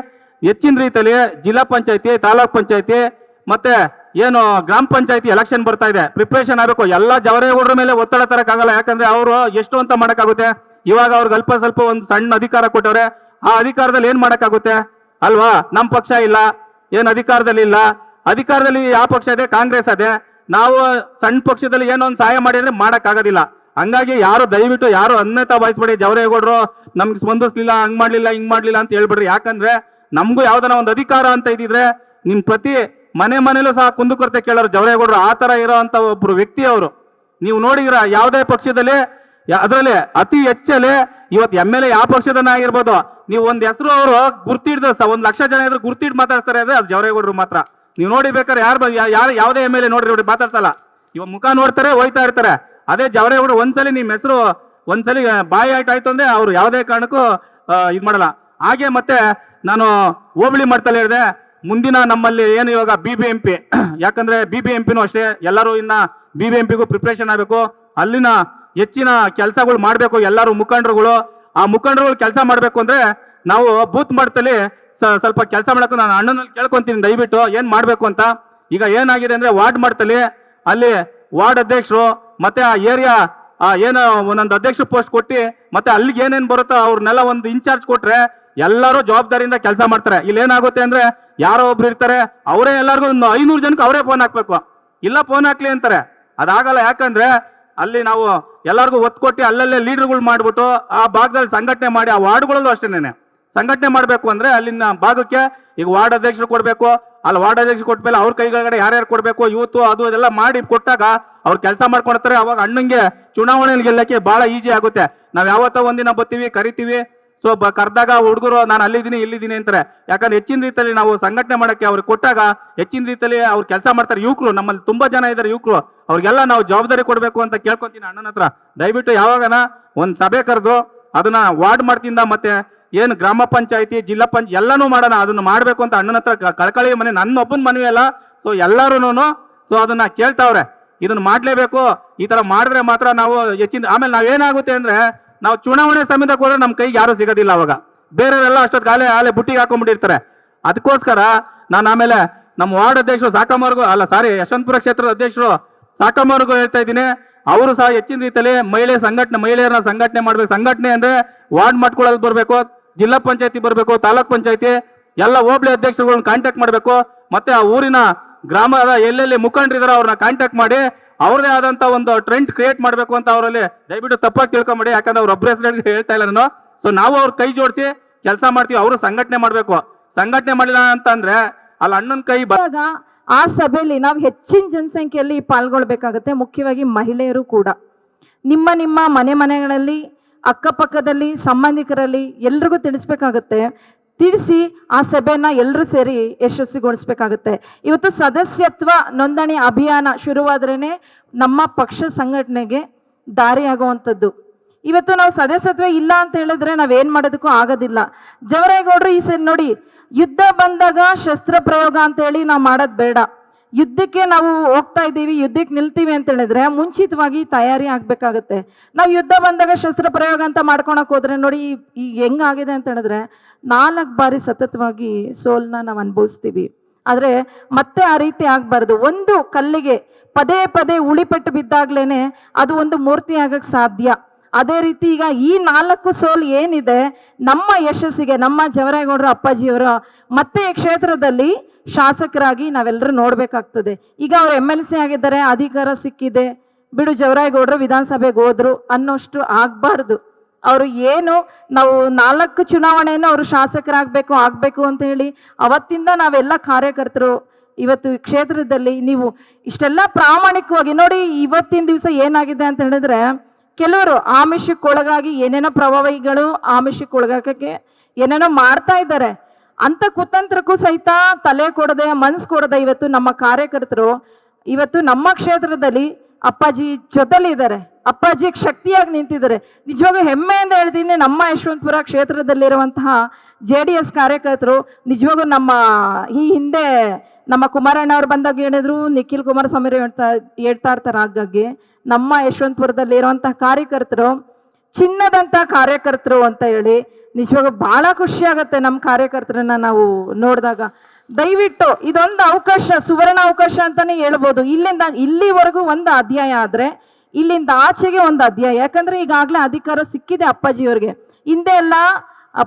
ಹೆಚ್ಚಿನ ರೀತಿಯಲ್ಲಿ ಜಿಲ್ಲಾ ಪಂಚಾಯತಿ, ತಾಲೂಕ್ ಪಂಚಾಯತಿ, ಮತ್ತೆ ಏನು ಗ್ರಾಮ ಪಂಚಾಯತಿ ಎಲೆಕ್ಷನ್ ಬರ್ತಾ ಇದೆ. ಪ್ರಿಪ್ರೇಷನ್ ಆಗಬೇಕು. ಎಲ್ಲ ಜವರೇಗೌಡರ ಮೇಲೆ ಒತ್ತಡ ತರಕ್ಕಾಗಲ್ಲ. ಯಾಕಂದ್ರೆ ಅವರು ಎಷ್ಟು ಅಂತ ಮಾಡಕ್ಕಾಗುತ್ತೆ? ಇವಾಗ ಅವ್ರಿಗೆ ಅಲ್ಪ ಸ್ವಲ್ಪ ಒಂದು ಸಣ್ಣ ಅಧಿಕಾರ ಕೊಟ್ಟವ್ರೆ. ಆ ಅಧಿಕಾರದಲ್ಲಿ ಏನ್ ಮಾಡಕ್ಕಾಗುತ್ತೆ? ಅಲ್ವಾ? ನಮ್ಮ ಪಕ್ಷ ಇಲ್ಲ. ಏನ್ ಅಧಿಕಾರದಲ್ಲಿ ಇಲ್ಲ? ಅಧಿಕಾರದಲ್ಲಿ ಯಾವ ಪಕ್ಷ ಇದೆ? ಕಾಂಗ್ರೆಸ್ ಅದೇ. ನಾವು ಸಣ್ಣ ಪಕ್ಷದಲ್ಲಿ ಏನೋ ಒಂದು ಸಹಾಯ ಮಾಡಿದ್ರೆ ಮಾಡಕ್ ಆಗೋದಿಲ್ಲ ಹಂಗಾಗಿ ಯಾರು ದಯವಿಟ್ಟು, ಯಾರು ಅನ್ಯತಾ ಭಾವಿಸ್ಬೇಡಿ. ಜವರೇಗೌಡರು ನಮ್ಗೆ ಸ್ಪಂದಿಸ್ಲಿಲ್ಲ, ಹಂಗ್ ಮಾಡ್ಲಿಲ್ಲ, ಹಿಂಗ್ ಮಾಡ್ಲಿಲ್ಲ ಅಂತ ಹೇಳ್ಬಿಡ್ರಿ. ಯಾಕಂದ್ರೆ ನಮಗೂ ಯಾವ್ದಾನ ಒಂದು ಅಧಿಕಾರ ಅಂತ ಇದ್ದಿದ್ರೆ ನಿಮ್ ಪ್ರತಿ ಮನೆ ಮನೇಲೂ ಸಹ ಕುಂದುಕೊರತೆ ಕೇಳೋರು ಜವರೇಗೌಡರು, ಆ ತರ ಇರೋ ಅಂತ ಒಬ್ರು ವ್ಯಕ್ತಿ ಅವರು. ನೀವು ನೋಡಿದ್ರ ಯಾವುದೇ ಪಕ್ಷದಲ್ಲಿ ಅದರಲ್ಲಿ ಅತಿ ಹೆಚ್ಚಲ್ಲಿ ಇವತ್ತು ಎಂ ಎಲ್ ಎ ಯಾವ ಪಕ್ಷದನ್ನ ಆಗಿರ್ಬೋದು, ನೀವು ಒಂದ್ ಹೆಸರು ಅವರು ಗುರ್ತಿಡ್ದ ಒಂದ್ ಲಕ್ಷ ಜನ ಇದ್ರೆ ಗುರ್ತಿಡ್ ಮಾತಾಡ್ತಾರೆ ಅಂದ್ರೆ ಅದು ಜವರೇಗೌಡರು ಮಾತ್ರ. ನೀವು ನೋಡಿಬೇಕಾದ್ರೆ ಯಾರು ಯಾರು ಯಾವುದೇ ಎಂ ಎಲ್ ಎ ನೋಡ್ರಿ ನೋಡಿ ಮಾತಾಡ್ಸಲ್ಲ. ಇವಾಗ ಮುಖ ನೋಡ್ತಾರೆ, ಹೋಯ್ತಾ ಇರ್ತಾರೆ. ಅದೇ ಜವರೇಗೌಡರು ಒಂದ್ಸಲಿ ನಿಮ್ಮ ಹೆಸರು ಒಂದ್ಸಲಿ ಬಾಯಿ ಆಯ್ತು ಆಯ್ತು ಅಂದ್ರೆ ಅವ್ರು ಯಾವುದೇ ಕಾರಣಕ್ಕೂ ಇದ್ ಮಾಡಲ್ಲ. ಹಾಗೆ ಮತ್ತೆ ನಾನು ಹೋಬಳಿ ಮಾಡ್ತಾ ಹೇಳಿದೆ ಮುಂದಿನ ನಮ್ಮಲ್ಲಿ ಏನು ಇವಾಗ ಬಿ ಬಿ ಎಂ ಪಿ ಯಾಕಂದ್ರೆ ಬಿ ಬಿ ಎಂ ಪಿನೂ ಅಷ್ಟೇ, ಎಲ್ಲರೂ ಇನ್ನ ಬಿ ಬಿ ಎಂ ಪಿಗೂ ಪ್ರಿಪ್ರೇಷನ್ ಆಗಬೇಕು. ಅಲ್ಲಿನ ಹೆಚ್ಚಿನ ಕೆಲಸಗಳು ಮಾಡಬೇಕು ಎಲ್ಲರೂ ಮುಖಂಡರುಗಳು. ಆ ಮುಖಂಡರುಗಳು ಕೆಲಸ ಮಾಡಬೇಕು ಅಂದ್ರೆ ನಾವು ಬೂತ್ ಸ- ಸ್ವಲ್ಪ ಕೆಲಸ ಮಾಡಕ್ಕೆ ನಾನು ಅಣ್ಣನಲ್ಲಿ ಕೇಳ್ಕೊಂತೀನಿ ದಯವಿಟ್ಟು, ಏನ್ ಮಾಡ್ಬೇಕು ಅಂತ. ಈಗ ಏನಾಗಿದೆ ಅಂದ್ರೆ ವಾರ್ಡ್ ಮಾಡ್ತಲ್ಲಿ ಅಲ್ಲಿ ವಾರ್ಡ್ ಅಧ್ಯಕ್ಷರು ಮತ್ತೆ ಆ ಏರಿಯಾ, ಆ ಏನೋ ಒಂದೊಂದು ಅಧ್ಯಕ್ಷ ಪೋಸ್ಟ್ ಕೊಟ್ಟು, ಮತ್ತೆ ಅಲ್ಲಿಗೆ ಏನೇನು ಬರುತ್ತೋ ಅವ್ರನ್ನೆಲ್ಲ ಒಂದು ಇನ್ಚಾರ್ಜ್ ಕೊಟ್ರೆ ಎಲ್ಲರೂ ಜವಾಬ್ದಾರಿಯಿಂದ ಕೆಲಸ ಮಾಡ್ತಾರೆ. ಇಲ್ಲಿ ಏನಾಗುತ್ತೆ ಅಂದ್ರೆ ಯಾರೋ ಒಬ್ರು ಇರ್ತಾರೆ, ಅವರೇ ಎಲ್ಲರಿಗೂ ಒಂದು ಐನೂರು ಜನಕ್ಕೆ ಅವರೇ ಫೋನ್ ಹಾಕ್ಬೇಕು. ಇಲ್ಲ ಫೋನ್ ಹಾಕ್ಲಿ ಅಂತಾರೆ. ಅದಾಗಲ್ಲ ಯಾಕಂದ್ರೆ ಅಲ್ಲಿ ನಾವು ಎಲ್ಲರಿಗೂ ಒತ್ತು ಕೊಟ್ಟು ಅಲ್ಲಲ್ಲೇ ಲೀಡರ್ಗಳು ಮಾಡ್ಬಿಟ್ಟು ಆ ಭಾಗದಲ್ಲಿ ಸಂಘಟನೆ ಮಾಡಿ, ಆ ವಾರ್ಡ್ಗಳಲ್ಲೂ ಅಷ್ಟೇನೆ ಸಂಘಟನೆ ಮಾಡಬೇಕು ಅಂದ್ರೆ ಅಲ್ಲಿನ ಭಾಗಕ್ಕೆ ಈಗ ವಾರ್ಡ್ ಅಧ್ಯಕ್ಷರು ಕೊಡಬೇಕು, ಅಲ್ಲಿ ವಾರ್ಡ್ ಅಧ್ಯಕ್ಷರು ಕೊಟ್ಟಮೇಲೆ ಅವ್ರ ಕೈಗಳಗಡೆ ಯಾರ್ಯಾರು ಕೊಡಬೇಕು, ಇವತ್ತು ಅದು ಅದೆಲ್ಲ ಮಾಡಿ ಕೊಟ್ಟಾಗ ಅವ್ರು ಕೆಲಸ ಮಾಡ್ಕೊಳ್ತಾರೆ ಅವಾಗ ಅಣ್ಣಂಗೆ ಚುನಾವಣೆಯಲ್ಲಿ ಗೆಲ್ಲಕ್ಕೆ ಬಹಳ ಈಸಿ ಆಗುತ್ತೆ. ನಾವ್ ಯಾವತ್ತೋ ಒಂದಿನ ಬರ್ತೀವಿ, ಕರಿತೀವಿ ಸೊ ಬ ಕರೆದಾಗ ಹುಡುಗರು, ನಾನು ಅಲ್ಲಿದ್ದೀನಿ, ಇಲ್ಲಿದ್ದೀನಿ ಅಂತಾರೆ. ಯಾಕಂದ್ರೆ ಹೆಚ್ಚಿನ ರೀತಿಯಲ್ಲಿ ನಾವು ಸಂಘಟನೆ ಮಾಡಕ್ಕೆ ಅವ್ರಿಗೆ ಕೊಟ್ಟಾಗ ಹೆಚ್ಚಿನ ರೀತಿಯಲ್ಲಿ ಅವ್ರು ಕೆಲಸ ಮಾಡ್ತಾರೆ ಯುವಕರು, ನಮ್ಮಲ್ಲಿ ತುಂಬಾ ಜನ ಇದ್ದಾರೆ ಯುವಕರು. ಅವ್ರಿಗೆಲ್ಲ ನಾವು ಜವಾಬ್ದಾರಿ ಕೊಡಬೇಕು ಅಂತ ಕೇಳ್ಕೊತೀನಿ ಅಣ್ಣನ ಹತ್ರ. ದಯವಿಟ್ಟು ಯಾವಾಗನ ಒಂದು ಸಭೆ ಕರೆದು ಅದನ್ನ ವಾರ್ಡ್ ಮಾಡ್ತಿಂದ ಮತ್ತೆ ಏನು ಗ್ರಾಮ ಪಂಚಾಯತಿ, ಜಿಲ್ಲಾ ಪಂಚ, ಎಲ್ಲಾನು ಮಾಡೋಣ, ಅದನ್ನ ಮಾಡಬೇಕು ಅಂತ ಅಣ್ಣನ ಹತ್ರ ಕಳಕಳಿ ಮನೆ ನನ್ನ ಒಬ್ಬನ ಮನವಿ ಅಲ್ಲ. ಸೊ ಎಲ್ಲರೂ ಸೊ ಅದನ್ನ ಕೇಳ್ತಾವ್ರೆ. ಇದನ್ನ ಮಾಡ್ಲೇಬೇಕು. ಈ ತರ ಮಾಡಿದ್ರೆ ಮಾತ್ರ ನಾವು ಹೆಚ್ಚಿನ, ಆಮೇಲೆ ನಾವೇನಾಗುತ್ತೆ ಅಂದ್ರೆ ನಾವು ಚುನಾವಣೆ ಸಮಿತ ಕೂಡ ನಮ್ಮ ಕೈಗೆ ಯಾರು ಸಿಗೋದಿಲ್ಲ ಅವಾಗ. ಬೇರೆಯವರೆಲ್ಲ ಅಷ್ಟೊತ್ತು ಕಾಲೇ ಆಲೆ ಬುಟ್ಟಿಗೆ ಹಾಕೊಂಡ್ಬಿಟ್ಟಿರ್ತಾರೆ. ಅದಕ್ಕೋಸ್ಕರ ನಾನು ಆಮೇಲೆ ನಮ್ಮ ವಾರ್ಡ್ ಅಧ್ಯಕ್ಷರು ಸಾಕಮ್ಮವ್ರಿಗೂ ಅಲ್ಲ ಸಾರಿ ಯಶವಂತಪುರ ಕ್ಷೇತ್ರದ ಅಧ್ಯಕ್ಷರು ಸಾಕಮ್ಮವ್ರಿಗೂ ಹೇಳ್ತಾ ಇದ್ದೀನಿ. ಅವರು ಸಹ ಹೆಚ್ಚಿನ ರೀತಿಯಲ್ಲಿ ಮಹಿಳೆ ಸಂಘಟನೆ, ಮಹಿಳೆಯರನ್ನ ಸಂಘಟನೆ ಮಾಡ್ಬೇಕು. ಸಂಘಟನೆ ಅಂದ್ರೆ ವಾರ್ಡ್ ಮಾಡ್ಕೊಳ್ಳೋದು ಬರಬೇಕು, ಜಿಲ್ಲಾ ಪಂಚಾಯತಿ ಬರಬೇಕು, ತಾಲೂಕ್ ಪಂಚಾಯತಿ, ಎಲ್ಲ ಹೋಬಳಿ ಅಧ್ಯಕ್ಷರುಗಳನ್ನ ಕಾಂಟ್ಯಾಕ್ಟ್ ಮಾಡಬೇಕು. ಮತ್ತೆ ಆ ಊರಿನ ಗ್ರಾಮದ ಎಲ್ಲೆಲ್ಲಿ ಮುಖಂಡರಿದಾರೋ ಅವ್ರನ್ನ ಕಾಂಟ್ಯಾಕ್ಟ್ ಮಾಡಿ ಅವ್ರದೇ ಆದಂತ ಒಂದು ಟ್ರೆಂಡ್ ಕ್ರಿಯೇಟ್ ಮಾಡಬೇಕು ಅಂತ ಅವರಲ್ಲಿ ದಯವಿಟ್ಟು ತಪ್ಪಾಗಿ ತಿಳ್ಕೊಂಬಿಡಿ. ಯಾಕಂದ್ರೆ ಅವ್ರ ಹೆಸರು ಹೇಳ್ತಾ ಇಲ್ಲ ನಾನು. ಸೊ ನಾವು ಅವ್ರ ಕೈ ಜೋಡಿಸಿ ಕೆಲಸ ಮಾಡ್ತೀವಿ, ಅವರು ಸಂಘಟನೆ ಮಾಡಬೇಕು. ಸಂಘಟನೆ ಮಾಡಿಲ್ಲ ಅಂತಂದ್ರೆ ಅಲ್ಲಿ ಅಣ್ಣನ ಕೈ ಬಂದಾಗ ಆ ಸಭೆಯಲ್ಲಿ ನಾವು ಹೆಚ್ಚಿನ ಜನಸಂಖ್ಯೆಯಲ್ಲಿ ಪಾಲ್ಗೊಳ್ಬೇಕಾಗತ್ತೆ, ಮುಖ್ಯವಾಗಿ ಮಹಿಳೆಯರು ಕೂಡ. ನಿಮ್ಮ ನಿಮ್ಮ ಮನೆ ಮನೆಗಳಲ್ಲಿ, ಅಕ್ಕಪಕ್ಕದಲ್ಲಿ, ಸಂಬಂಧಿಕರಲ್ಲಿ ಎಲ್ರಿಗೂ ತಿಳಿಸ್ಬೇಕಾಗತ್ತೆ ತಿಳಿಸಿ ಆ ಸಭೆನ ಎಲ್ಲರೂ ಸೇರಿ ಯಶಸ್ವಿಗೊಳಿಸ್ಬೇಕಾಗುತ್ತೆ. ಇವತ್ತು ಸದಸ್ಯತ್ವ ನೋಂದಣಿ ಅಭಿಯಾನ ಶುರುವಾದ್ರೇನೆ ನಮ್ಮ ಪಕ್ಷ ಸಂಘಟನೆಗೆ ದಾರಿಯಾಗುವಂಥದ್ದು. ಇವತ್ತು ನಾವು ಸದಸ್ಯತ್ವ ಇಲ್ಲ ಅಂತ ಹೇಳಿದ್ರೆ ನಾವೇನ್ ಮಾಡೋದಕ್ಕೂ ಆಗೋದಿಲ್ಲ. ಜವರೇಗೌಡರು ಈ ಸರಿ ನೋಡಿ, ಯುದ್ಧ ಬಂದಾಗ ಶಸ್ತ್ರ ಪ್ರಯೋಗ ಅಂತ ಹೇಳಿ ನಾವು ಮಾಡೋದು ಬೇಡ. ಯುದ್ಧಕ್ಕೆ ನಾವು ಹೋಗ್ತಾ ಇದ್ದೀವಿ, ಯುದ್ಧಕ್ಕೆ ನಿಲ್ತೀವಿ ಅಂತ ಹೇಳಿದ್ರೆ ಮುಂಚಿತವಾಗಿ ತಯಾರಿ ಆಗ್ಬೇಕಾಗತ್ತೆ. ನಾವು ಯುದ್ಧ ಬಂದಾಗ ಶಸ್ತ್ರ ಪ್ರಯೋಗ ಅಂತ ಮಾಡ್ಕೊಳಕ್ ಹೋದ್ರೆ ನೋಡಿ ಈಗ ಹೆಂಗಾಗಿದೆ ಅಂತ ಹೇಳಿದ್ರೆ ನಾಲ್ಕು ಬಾರಿ ಸತತವಾಗಿ ಸೋಲ್ನ ನಾವು ಅನುಭವಿಸ್ತೀವಿ. ಆದ್ರೆ ಮತ್ತೆ ಆ ರೀತಿ ಆಗ್ಬಾರ್ದು. ಒಂದು ಕಲ್ಲಿಗೆ ಪದೇ ಪದೇ ಉಳಿಪೆಟ್ಟು ಬಿದ್ದಾಗ್ಲೇನೆ ಅದು ಒಂದು ಮೂರ್ತಿ ಆಗಕ್ ಸಾಧ್ಯ. ಅದೇ ರೀತಿ ಈಗ ಈ ನಾಲ್ಕು ಸೋಲ್ ಏನಿದೆ, ನಮ್ಮ ಯಶಸ್ಸಿಗೆ, ನಮ್ಮ ಜವರೇಗೌಡರ, ಅಪ್ಪಾಜಿಯವರ ಮತ್ತೆ ಕ್ಷೇತ್ರದಲ್ಲಿ ಶಾಸಕರಾಗಿ ನಾವೆಲ್ಲರೂ ನೋಡಬೇಕಾಗ್ತದೆ. ಈಗ ಅವ್ರು ಎಂ ಎಲ್ ಸಿ ಆಗಿದ್ದಾರೆ, ಅಧಿಕಾರ ಸಿಕ್ಕಿದೆ, ಬಿಡು ಜವರಾಯಗೌಡರು ವಿಧಾನಸಭೆಗೆ ಹೋದ್ರು ಅನ್ನೋಷ್ಟು ಆಗಬಾರ್ದು. ಅವರು ಏನು, ನಾವು ನಾಲ್ಕು ಚುನಾವಣೆಯನ್ನು ಅವರು ಶಾಸಕರಾಗಬೇಕು, ಆಗಬೇಕು ಅಂತ ಹೇಳಿ ಅವತ್ತಿಂದ ನಾವೆಲ್ಲ ಕಾರ್ಯಕರ್ತರು, ಇವತ್ತು ಕ್ಷೇತ್ರದಲ್ಲಿ ನೀವು ಇಷ್ಟೆಲ್ಲ ಪ್ರಾಮಾಣಿಕವಾಗಿ ನೋಡಿ, ಇವತ್ತಿನ ದಿವಸ ಏನಾಗಿದೆ ಅಂತ ಹೇಳಿದ್ರೆ ಕೆಲವರು ಆಮಿಷಕ್ಕೊಳಗಾಗಿ ಏನೇನೋ ಪ್ರಭಾವಿಗಳು ಆಮಿಷಕ್ಕೆ ಒಳಗಾಕಕ್ಕೆ ಏನೇನೋ ಮಾಡ್ತಾ ಇದ್ದಾರೆ. ಅಂತ ಕುತಂತ್ರಕ್ಕೂ ಸಹಿತ ತಲೆ ಕೊಡದೆ, ಮನ್ಸು ಕೊಡದೆ ಇವತ್ತು ನಮ್ಮ ಕಾರ್ಯಕರ್ತರು, ಇವತ್ತು ನಮ್ಮ ಕ್ಷೇತ್ರದಲ್ಲಿ ಅಪ್ಪಾಜಿ ಜೊತೆಲಿದ್ದಾರೆ ಅಪ್ಪಾಜಿ ಶಕ್ತಿಯಾಗಿ ನಿಂತಿದ್ದಾರೆ. ನಿಜವಾಗ್ಲೂ ಹೆಮ್ಮೆಯಿಂದ ಹೇಳ್ತೀನಿ, ನಮ್ಮ ಯಶವಂತಪುರ ಕ್ಷೇತ್ರದಲ್ಲಿರುವಂತಹ ಜೆ ಡಿ ಎಸ್ ಕಾರ್ಯಕರ್ತರು ನಿಜವಾಗೂ ನಮ್ಮ ಈ ಹಿಂದೆ ನಮ್ಮ ಕುಮಾರಣ್ಣ ಅವ್ರು ಬಂದಾಗ ಹೇಳಿದ್ರು ನಿಖಿಲ್ ಕುಮಾರಸ್ವಾಮಿ ಸ್ವಾಮಿ ಹೇಳ್ತಾ ಹೇಳ್ತಾ ಇರ್ತಾರೆ ಆಗಾಗ್ಗೆ ನಮ್ಮ ಯಶವಂತಪುರದಲ್ಲಿ ಇರುವಂತಹ ಕಾರ್ಯಕರ್ತರು, ಚಿನ್ನದಂತ ಕಾರ್ಯಕರ್ತರು ಅಂತ ಹೇಳಿ, ನಿಜವಾಗ ಬಹಳ ಖುಷಿ ಆಗತ್ತೆ ನಮ್ಮ ಕಾರ್ಯಕರ್ತರನ್ನ ನಾವು ನೋಡಿದಾಗ. ದಯವಿಟ್ಟು ಇದೊಂದು ಅವಕಾಶ, ಸುವರ್ಣ ಅವಕಾಶ ಅಂತಾನೆ ಹೇಳ್ಬೋದು. ಇಲ್ಲಿಂದ, ಇಲ್ಲಿವರೆಗೂ ಒಂದು ಅಧ್ಯಾಯ ಆದ್ರೆ, ಇಲ್ಲಿಂದ ಆಚೆಗೆ ಒಂದು ಅಧ್ಯಾಯ. ಯಾಕಂದ್ರೆ ಈಗಾಗಲೇ ಅಧಿಕಾರ ಸಿಕ್ಕಿದೆ ಅಪ್ಪಾಜಿಯವ್ರಿಗೆ. ಹಿಂದೆ ಎಲ್ಲ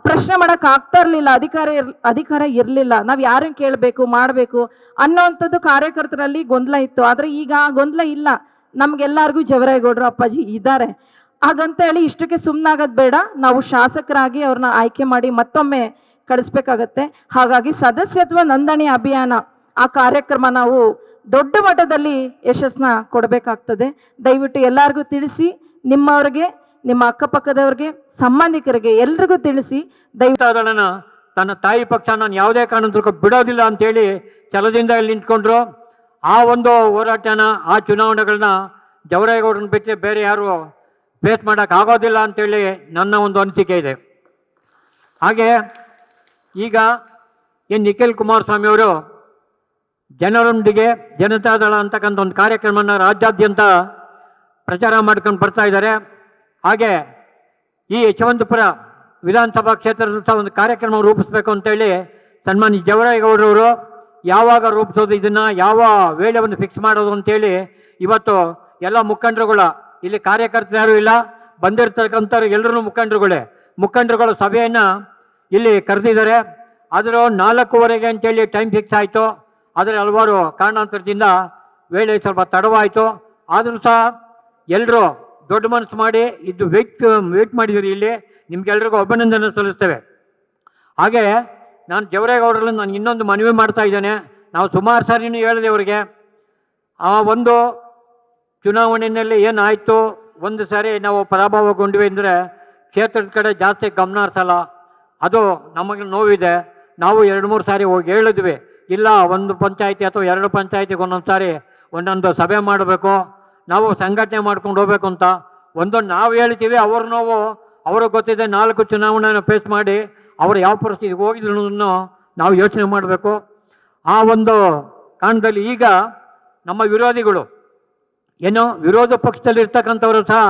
ಪ್ರಶ್ನೆ ಮಾಡಕ್ ಆಗ್ತಾ ಇರ್ಲಿಲ್ಲ, ಅಧಿಕಾರ ಇರ್, ಅಧಿಕಾರ ಇರ್ಲಿಲ್ಲ. ನಾವ್ ಯಾರನ್ನ ಕೇಳಬೇಕು, ಮಾಡಬೇಕು ಅನ್ನೋವಂಥದ್ದು ಕಾರ್ಯಕರ್ತರಲ್ಲಿ ಗೊಂದಲ ಇತ್ತು. ಆದ್ರೆ ಈಗ ಆ ಗೊಂದಲ ಇಲ್ಲ. ನಮ್ಗೆಲ್ಲರಿಗೂ ಜವರೇಗೌಡರು ಅಪ್ಪಾಜಿ ಇದ್ದಾರೆ ಹಾಗಂತ ಹೇಳಿ ಇಷ್ಟಕ್ಕೆ ಸುಮ್ಮನಾಗೋದು ಬೇಡ. ನಾವು ಶಾಸಕರಾಗಿ ಅವ್ರನ್ನ ಆಯ್ಕೆ ಮಾಡಿ ಮತ್ತೊಮ್ಮೆ ಕಳಿಸ್ಬೇಕಾಗತ್ತೆ. ಹಾಗಾಗಿ ಸದಸ್ಯತ್ವ ನೋಂದಣಿ ಅಭಿಯಾನ, ಆ ಕಾರ್ಯಕ್ರಮ ನಾವು ದೊಡ್ಡ ಮಟ್ಟದಲ್ಲಿ ಯಶಸ್ಸನ್ನ ಕೊಡಬೇಕಾಗ್ತದೆ. ದಯವಿಟ್ಟು ಎಲ್ಲರಿಗೂ ತಿಳಿಸಿ, ನಿಮ್ಮವ್ರಿಗೆ ನಿಮ್ಮ ಅಕ್ಕಪಕ್ಕದವ್ರಿಗೆ, ಸಂಬಂಧಿಕರಿಗೆ ಎಲ್ರಿಗೂ ತಿಳಿಸಿ ದಯವಿಟ್ಟು ತನ್ನ ತಾಯಿ ಪಕ್ಷ ನಾನು ಯಾವುದೇ ಕಾರಣಕ್ಕೂ ಬಿಡೋದಿಲ್ಲ ಅಂತೇಳಿ ಛಲದಿಂದ ಇಲ್ಲಿ ನಿಂತ್ಕೊಂಡ್ರು. ಆ ಒಂದು ಹೋರಾಟನ, ಆ ಚುನಾವಣೆಗಳನ್ನ ಜವರೇಗೌಡರನ್ನ ಬಿಟ್ಟರೆ ಬೇರೆ ಯಾರು ಫೇಸ್ ಮಾಡೋಕೆ ಆಗೋದಿಲ್ಲ ಅಂತೇಳಿ ನನ್ನ ಒಂದು ಅನಿಸಿಕೆ ಇದೆ. ಹಾಗೆ ಈಗ ಎನ್ ನಿಖಿಲ್ ಕುಮಾರಸ್ವಾಮಿ ಅವರು ಜನರೊಂದಿಗೆ ಜನತಾದಳ ಅಂತಕ್ಕಂಥ ಒಂದು ಕಾರ್ಯಕ್ರಮನ ರಾಜ್ಯಾದ್ಯಂತ ಪ್ರಚಾರ ಮಾಡ್ಕೊಂಡು ಬರ್ತಾ ಇದ್ದಾರೆ. ಹಾಗೆ ಈ ಯಶವಂತಪುರ ವಿಧಾನಸಭಾ ಕ್ಷೇತ್ರದ ಸಹ ಒಂದು ಕಾರ್ಯಕ್ರಮ ರೂಪಿಸ್ಬೇಕು ಅಂತೇಳಿ ಸನ್ಮಾನ್ಯ ಜವರೇಗೌಡರವರು ಯಾವಾಗ ರೂಪಿಸೋದು ಇದನ್ನ, ಯಾವ ವೇಳೆಯನ್ನು ಫಿಕ್ಸ್ ಮಾಡೋದು ಅಂತೇಳಿ ಇವತ್ತು ಎಲ್ಲ ಮುಖಂಡರುಗಳ, ಇಲ್ಲಿ ಕಾರ್ಯಕರ್ತರು ಇಲ್ಲ, ಬಂದಿರ್ತಕ್ಕಂಥವ್ರು ಎಲ್ಲರೂ ಮುಖಂಡರುಗಳೇ. ಮುಖಂಡರುಗಳ ಸಭೆಯನ್ನ ಇಲ್ಲಿ ಕರೆದಿದ್ದಾರೆ. ಆದರೂ ನಾಲ್ಕೂವರೆಗೆ ಅಂತೇಳಿ ಟೈಮ್ ಫಿಕ್ಸ್ ಆಯಿತು. ಆದರೆ ಹಲವಾರು ಕಾರಣಾಂತರದಿಂದ ವೇಳೆ ಸ್ವಲ್ಪ ತಡವಾಯಿತು. ಆದರೂ ಸಹ ಎಲ್ಲರೂ ದೊಡ್ಡ ಮನಸ್ಸು ಮಾಡಿ ಇದು ವೆಯ್ಟ್ ವೆಯ್ಟ್ ಮಾಡಿದ್ದೀರಿ ಇಲ್ಲಿ. ನಿಮ್ಗೆಲ್ರಿಗೂ ಅಭಿನಂದನೆ ಸಲ್ಲಿಸ್ತೇವೆ. ಹಾಗೆ ನಾನು ದೇವರೇಗೌಡರಲ್ಲಿ ನಾನು ಇನ್ನೊಂದು ಮನವಿ ಮಾಡ್ತಾ ಇದ್ದೇನೆ. ನಾವು ಸುಮಾರು ಸಾರಿನೂ ಹೇಳಿದೆ ಅವರಿಗೆ. ಆ ಒಂದು ಚುನಾವಣೆಯಲ್ಲಿ ಏನಾಯಿತು? ಒಂದು ಸಾರಿ ನಾವು ಪರಾಭವಗೊಂಡ್ವಿ ಅಂದರೆ ಕ್ಷೇತ್ರದ ಕಡೆ ಜಾಸ್ತಿ ಗಮನ ಹರಿಸಲ್ಲ. ಅದು ನಮಗೆ ನೋವಿದೆ. ನಾವು ಎರಡು, ಮೂರು ಸಾರಿ ಹೋಗಿ ಹೇಳಿದ್ವಿ. ಇಲ್ಲ, ಒಂದು ಪಂಚಾಯಿತಿ ಅಥವಾ ಎರಡು ಪಂಚಾಯಿತಿಗೆ ಒಂದೊಂದು ಸಾರಿ ಒಂದೊಂದು ಸಭೆ ಮಾಡಬೇಕು. ನಾವು ಸಂಘಟನೆ ಮಾಡ್ಕೊಂಡು ಹೋಗ್ಬೇಕು ಅಂತ. ಒಂದು ನಾವು ಹೇಳ್ತೀವಿ, ಅವ್ರ ನೋವು, ಅವ್ರಿಗೆ ಗೊತ್ತಿದೆ ನಾಲ್ಕು ಚುನಾವಣೆಯನ್ನು ಫೇಸ್ ಮಾಡಿ ಅವರು ಯಾವ ಪರಿಸ್ಥಿತಿಗೆ ಹೋಗಿದ್ರು ನಾವು ಯೋಚನೆ ಮಾಡಬೇಕು. ಆ ಒಂದು ಕಾರಣದಲ್ಲಿ ಈಗ ನಮ್ಮ ವಿರೋಧಿಗಳು, ಏನು ವಿರೋಧ ಪಕ್ಷದಲ್ಲಿ ಇರ್ತಕ್ಕಂಥವ್ರು ಸಹ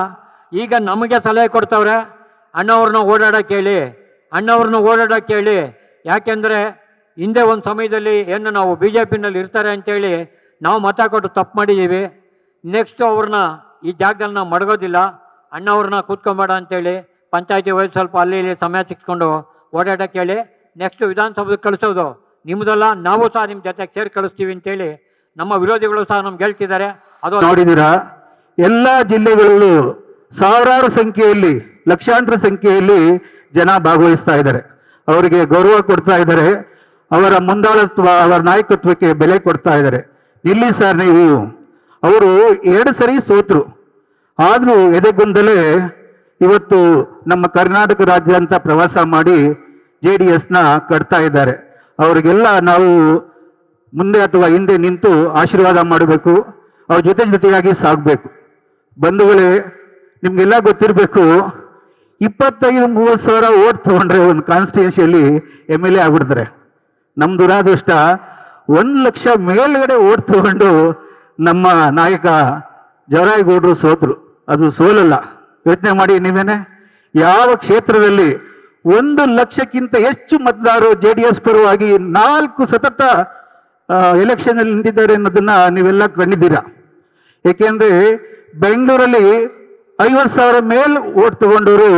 ಈಗ ನಮಗೆ ಸಲಹೆ ಕೊಡ್ತವ್ರೆ, ಅಣ್ಣವ್ರನ್ನ ಓಡಾಡಕ್ಕೆ ಹೇಳಿ, ಅಣ್ಣವ್ರನ್ನ ಓಡಾಡಕ್ಕೆ ಹೇಳಿ. ಯಾಕೆಂದರೆ ಹಿಂದೆ ಒಂದು ಸಮಯದಲ್ಲಿ ಏನು ನಾವು ಬಿ ಜೆ ಪಿನಲ್ಲಿ ಇರ್ತಾರೆ ಅಂತೇಳಿ ನಾವು ಮತ ಕೊಟ್ಟು ತಪ್ಪು ಮಾಡಿದ್ದೀವಿ. ನೆಕ್ಸ್ಟ್ ಅವ್ರನ್ನ ಈ ಜಾಗದಲ್ಲಿ ನಾವು ಮಡಗೋದಿಲ್ಲ ಅಣ್ಣವ್ರನ್ನ ಕೂತ್ಕೊಂಬೇಡ ಅಂತೇಳಿ ಪಂಚಾಯತಿ ವಯಸ್ಸು ಸ್ವಲ್ಪ ಅಲ್ಲಿ ಇಲ್ಲಿ ಸಮಯ ಸಿಕ್ಸ್ಕೊಂಡು ಓಡಾಡಕ್ಕೆ ಹೇಳಿ ನೆಕ್ಸ್ಟ್ ವಿಧಾನಸಭೆಗೆ ಕಳಿಸೋದು. ನಿಮ್ಮದಲ್ಲ ನಾವು ಸಹ ನಿಮ್ಮ ಜೊತೆಗೆ ಸೇರಿ ಕಳಿಸ್ತೀವಿ ಅಂತೇಳಿ ನಮ್ಮ ವಿರೋಧಿಗಳು ಸಹ ನಮ್ಗೆ ಹೇಳ್ತಿದ್ದಾರೆ. ಅದು ನೋಡಿದ್ದೀರಾ? ಎಲ್ಲ ಜಿಲ್ಲೆಗಳಲ್ಲೂ ಸಾವಿರಾರು ಸಂಖ್ಯೆಯಲ್ಲಿ, ಲಕ್ಷಾಂತರ ಸಂಖ್ಯೆಯಲ್ಲಿ ಜನ ಭಾಗವಹಿಸ್ತಾ ಇದ್ದಾರೆ. ಅವರಿಗೆ ಗೌರವ ಕೊಡ್ತಾ ಇದ್ದಾರೆ. ಅವರ ಮುಂದಾಳತ್ವ, ಅವರ ನಾಯಕತ್ವಕ್ಕೆ ಬೆಲೆ ಕೊಡ್ತಾ ಇದ್ದಾರೆ. ಇಲ್ಲಿ ಸರ್ ನೀವು. ಅವರು ಎರಡು ಸರಿ ಸೋತರು. ಆದರೂ ಎದೆಗೊಂದಲೇ ಇವತ್ತು ನಮ್ಮ ಕರ್ನಾಟಕ ರಾಜ್ಯ ಅಂತ ಪ್ರವಾಸ ಮಾಡಿ ಜೆ ಡಿ ಎಸ್ನ ಕಟ್ತಾ ಇದ್ದಾರೆ. ಅವರಿಗೆಲ್ಲ ನಾವು ಮುಂದೆ ಅಥವಾ ಹಿಂದೆ ನಿಂತು ಆಶೀರ್ವಾದ ಮಾಡಬೇಕು. ಅವ್ರ ಜೊತೆ ಜೊತೆಯಾಗಿ ಸಾಗಬೇಕು. ಬಂಧುಗಳೇ, ನಿಮಗೆಲ್ಲ ಗೊತ್ತಿರಬೇಕು, ಇಪ್ಪತ್ತೈದು ಮೂವತ್ತು ಸಾವಿರ ಓಟ್ ತಗೊಂಡ್ರೆ ಒಂದು ಕಾನ್ಸ್ಟಿಟ್ಯೂನ್ಸಿಯಲ್ಲಿ ಎಂ ಎಲ್ ಎ ಆಗ್ಬಿಡ್ತಾರೆ. ನಮ್ಮ ದುರಾದೃಷ್ಟ, ಒಂದು ಲಕ್ಷ ಮೇಲ್ಗಡೆ ಓಟ್ ತಗೊಂಡು ನಮ್ಮ ನಾಯಕ ಜವರಾಯಗೌಡರು ಸೋತರು. ಅದು ಸೋಲಲ್ಲ. ಯೋಚನೆ ಮಾಡಿ ನೀವೇನೆ. ಯಾವ ಕ್ಷೇತ್ರದಲ್ಲಿ ಒಂದು ಲಕ್ಷಕ್ಕಿಂತ ಹೆಚ್ಚು ಮತದಾರರು ಜೆ ಡಿ ಎಸ್ ಪರವಾಗಿ ನಾಲ್ಕು ಸತತ ಎಲೆಕ್ಷನ್ ಅಲ್ಲಿ ನಿಂತಿದ್ದಾರೆ ಅನ್ನೋದನ್ನ ನೀವೆಲ್ಲ ಕಂಡಿದ್ದೀರಾ? ಏಕೆಂದ್ರೆ ಬೆಂಗಳೂರಲ್ಲಿ ಐವತ್ತು ಸಾವಿರ ಮೇಲ್ ಓಟ್ ತಗೊಂಡವರು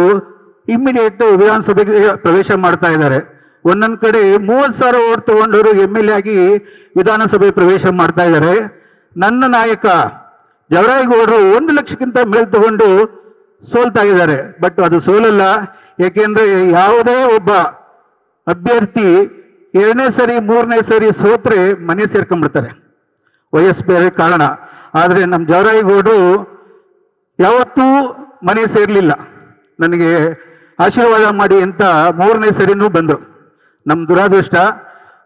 ಇಮ್ಮಿಡಿಯೇಟ್ ವಿಧಾನಸಭೆಗೆ ಪ್ರವೇಶ ಮಾಡ್ತಾ ಇದ್ದಾರೆ. ಒಂದೊಂದು ಕಡೆ ಮೂವತ್ತು ಸಾವಿರ ಓಟ್ ತಗೊಂಡವರು ಎಂ ಎಲ್ ಎ ಆಗಿ ವಿಧಾನಸಭೆ ಪ್ರವೇಶ ಮಾಡ್ತಾ ಇದ್ದಾರೆ. ನನ್ನ ನಾಯಕ ಜವರಾಯಗೌಡರು ಒಂದು ಲಕ್ಷಕ್ಕಿಂತ ಮೇಲೆ ತಗೊಂಡು ಸೋಲ್ತಾ ಇದ್ದಾರೆ ಬಟ್ ಅದು ಸೋಲಲ್ಲ. ಏಕೆಂದ್ರೆ ಯಾವುದೇ ಒಬ್ಬ ಅಭ್ಯರ್ಥಿ ಎರಡನೇ ಸರಿ, ಮೂರನೇ ಸರಿ ಸೋತ್ರೆ ಮನೆ ಸೇರ್ಕೊಂಡ್ಬಿಡ್ತಾರೆ. ವಯಸ್ಸು ಬೇರೆ ಕಾರಣ. ಆದರೆ ನಮ್ಮ ಜವರಾಯಗೌಡರು ಯಾವತ್ತೂ ಮನೆ ಸೇರಲಿಲ್ಲ. ನನಗೆ ಆಶೀರ್ವಾದ ಮಾಡಿ ಅಂತ ಮೂರನೇ ಸರಿನೂ ಬಂದರು. ನಮ್ಮ ದುರಾದೃಷ್ಟ,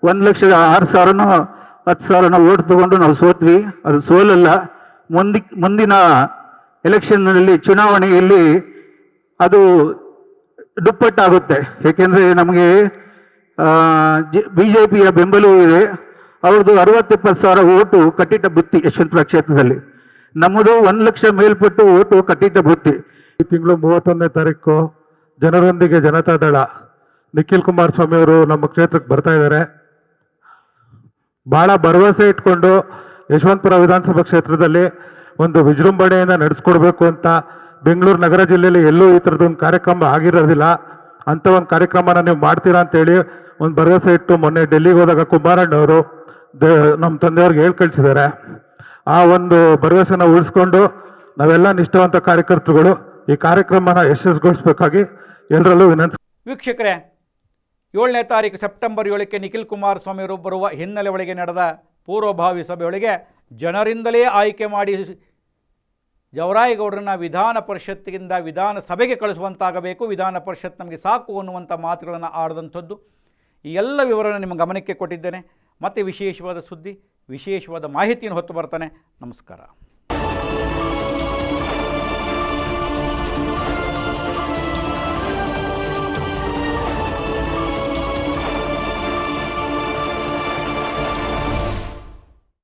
ಒಂದು ಲಕ್ಷದ ಆರು ಸಾವಿರನೋ ಹತ್ತು ಸಾವಿರನ ಓಟ್ ತಗೊಂಡು ನಾವು ಸೋತ್ವಿ. ಅದು ಸೋಲಲ್ಲ. ಮುಂದಿ, ಮುಂದಿನ ಎಲೆಕ್ಷನ್ನಲ್ಲಿ ಚುನಾವಣೆಯಲ್ಲಿ ಅದು ದುಪ್ಪಟ್ಟಾಗುತ್ತೆ. ಏಕೆಂದರೆ ನಮಗೆ ಬಿ ಜೆ ಪಿಯ ಬೆಂಬಲವೂ ಇದೆ. ಅವ್ರದ್ದು ಅರವತ್ತೆಪ್ಪತ್ತು ಸಾವಿರ ಓಟು ಕಟ್ಟಿಟ್ಟ ಬುತ್ತಿ ಯಶವಂತಪುರ ಕ್ಷೇತ್ರದಲ್ಲಿ. ನಮ್ಮದು ಒಂದು ಲಕ್ಷ ಮೇಲ್ಪಟ್ಟು ಓಟು ಕಟ್ಟಿಟ್ಟ ಬುತ್ತಿ. ಈ ತಿಂಗಳು ಮೂವತ್ತೊಂದನೇ ತಾರೀಕು ಜನರೊಂದಿಗೆ ಜನತಾದಳ ನಿಖಿಲ್ ಕುಮಾರಸ್ವಾಮಿ ಅವರು ನಮ್ಮ ಕ್ಷೇತ್ರಕ್ಕೆ ಬರ್ತಾ ಇದ್ದಾರೆ. ಬಹಳ ಭರವಸೆ ಇಟ್ಕೊಂಡು ಯಶವಂತಪುರ ವಿಧಾನಸಭಾ ಕ್ಷೇತ್ರದಲ್ಲಿ ಒಂದು ವಿಜೃಂಭಣೆಯಿಂದ ನಡೆಸ್ಕೊಡ್ಬೇಕು ಅಂತ ಬೆಂಗಳೂರು ನಗರ ಜಿಲ್ಲೆಯಲ್ಲಿ ಎಲ್ಲೂ ಈ ಥರದೊಂದು ಕಾರ್ಯಕ್ರಮ ಆಗಿರೋದಿಲ್ಲ. ಅಂಥ ಒಂದು ಕಾರ್ಯಕ್ರಮನ ನೀವು ಮಾಡ್ತೀರಾ ಅಂತೇಳಿ ಒಂದು ಭರವಸೆ ಇಟ್ಟು ಮೊನ್ನೆ ಡೆಲ್ಲಿಗೆ ಹೋದಾಗ ಕುಮಾರಣ್ಣವರು ದೇ ನಮ್ಮ ತಂದೆಯವ್ರಿಗೆ ಹೇಳಿ ಕಳಿಸಿದ್ದಾರೆ ಆ ಒಂದು ಭರವಸೆನ ಉಳಿಸ್ಕೊಂಡು ನಾವೆಲ್ಲ ನಿಷ್ಠಾವಂತ ಕಾರ್ಯಕರ್ತರುಗಳು ಈ ಕಾರ್ಯಕ್ರಮನ ಯಶಸ್ವಿಗೊಳಿಸಬೇಕಾಗಿ ಎಲ್ಲರಲ್ಲೂ ವಿನಂತಿ ವೀಕ್ಷಕರೇ ಏಳನೇ ತಾರೀಕು ಸೆಪ್ಟೆಂಬರ್ ಏಳಕ್ಕೆ ನಿಖಿಲ್ ಕುಮಾರಸ್ವಾಮಿಯವರು ಬರುವ ಹಿನ್ನೆಲೆ ಒಳಗೆ ನಡೆದ ಪೂರ್ವಭಾವಿ ಸಭೆಯೊಳಗೆ ಜನರಿಂದಲೇ ಆಯ್ಕೆ ಮಾಡಿ ಜವರಾಯಗೌಡರನ್ನ ವಿಧಾನ ಪರಿಷತ್ತಿಗಿಂದ ವಿಧಾನಸಭೆಗೆ ಕಳಿಸುವಂತಾಗಬೇಕು. ವಿಧಾನ ಪರಿಷತ್ ನಮಗೆ ಸಾಕು ಅನ್ನುವಂಥ ಮಾತುಗಳನ್ನು ಆಡಿದಂಥದ್ದು. ಈ ಎಲ್ಲ ವಿವರನ ನಿಮ್ಮ ಗಮನಕ್ಕೆ ಕೊಟ್ಟಿದ್ದೇನೆ. ಮತ್ತೆ ವಿಶೇಷವಾದ ಸುದ್ದಿ, ವಿಶೇಷವಾದ ಮಾಹಿತಿಯನ್ನು ಹೊತ್ತು ಬರ್ತಾನೆ. ನಮಸ್ಕಾರ.